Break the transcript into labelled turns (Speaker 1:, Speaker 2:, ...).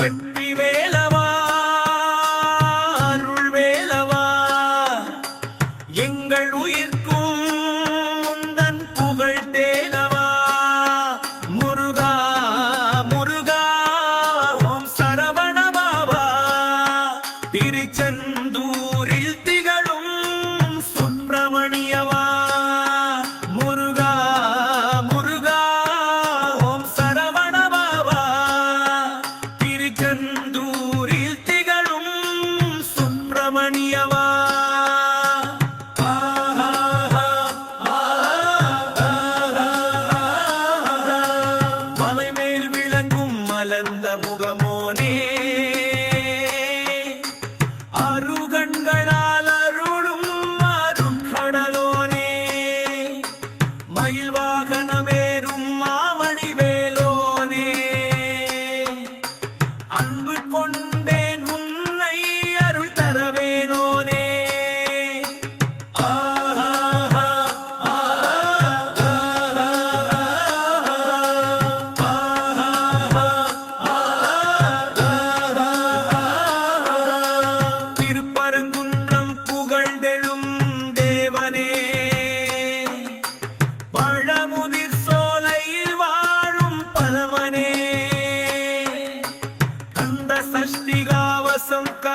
Speaker 1: வெற்றி வேலவா அருள் வேலவா எங்கள் உயிர்க்கும் ಮಾರು षष्टिगावसङ्का